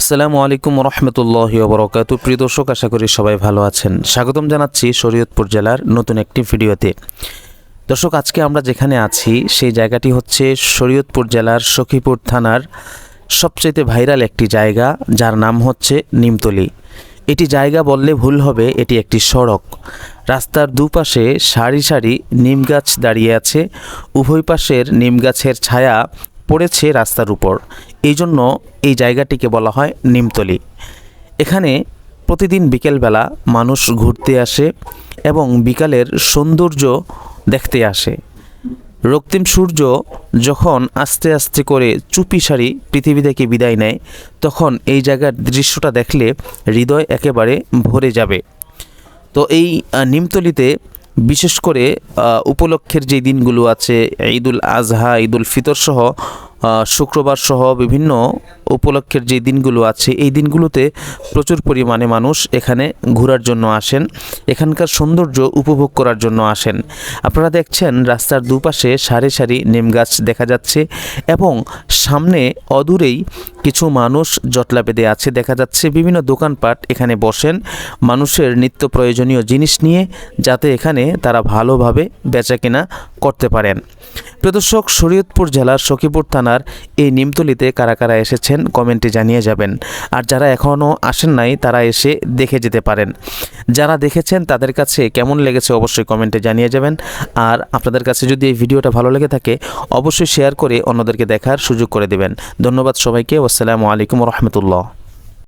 আসসালামু আলাইকুম রহমতুল্লাহ বরকাত প্রিয় দর্শক, আশা করি সবাই ভালো আছেন। স্বাগতম জানাচ্ছি শরীয়তপুর জেলার নতুন একটি ভিডিওতে। দর্শক, আজকে আমরা যেখানে আছি, সেই জায়গাটি হচ্ছে শরীয়তপুর জেলার সখীপুর থানার সবচেয়ে ভাইরাল একটি জায়গা, যার নাম হচ্ছে নিমতলি। এটি জায়গা বললে ভুল হবে, এটি একটি সড়ক। রাস্তার দুপাশে সারি সারি নিম গাছ দাঁড়িয়ে আছে। উভয় পাশের নিম গাছের ছায়া পড়েছে রাস্তার উপর। এই জন্য এই জায়গাটিকে বলা হয় নিমতলি। এখানে প্রতিদিন বিকেলবেলা মানুষ ঘুরতে আসে এবং বিকালের সৌন্দর্য দেখতে আসে। রক্তিম সূর্য যখন আস্তে আস্তে করে চুপি সারি পৃথিবী থেকে বিদায় নেয়, তখন এই জায়গার দৃশ্যটা দেখলে হৃদয় একেবারে ভরে যাবে। তো এই নিমতলিতে বিশেষ করে উপলক্ষের যে দিনগুলো আছে, ঈদুল আজহা, ঈদুল ফিতর সহ শুক্রবার সহ বিভিন্ন উপলক্ষের যে দিনগুলো আছে, এই দিনগুলোতে প্রচুর পরিমাণে মানুষ এখানে ঘোরার জন্য আসেন, এখানকার সৌন্দর্য উপভোগ করার জন্য আসেন। আপনারা দেখছেন, রাস্তার দুপাশে সারি সারি নিম গাছ দেখা যাচ্ছে এবং সামনে অদূরেই কিছু মানুষ জটলা বেঁধে আছে। দেখা যাচ্ছে বিভিন্ন দোকানপাট এখানে বসেন। মানুষের নিত্য প্রয়োজনীয় জিনিস নিয়ে যাতে এখানে তারা ভালোভাবে বেচাকেনা করতে পারেন। প্রদর্শক শরীয়তপুর জেলার সখীপুর থানার এই নিমতলিতে কারা কারা এসেছেন কমেন্টে জানিয়ে যাবেন। আর যারা এখনও আসেন নাই, তারা এসে দেখে যেতে পারেন। যারা দেখেছেন, তাদের কাছে কেমন লেগেছে অবশ্যই কমেন্টে জানিয়ে যাবেন। আর আপনাদের কাছে যদি এই ভিডিওটা ভালো লেগে থাকে, অবশ্যই শেয়ার করে অন্যদেরকে দেখার সুযোগ করে দেবেন। ধন্যবাদ সবাইকে। আসসালামু আলাইকুম রহমতুল্লাহ।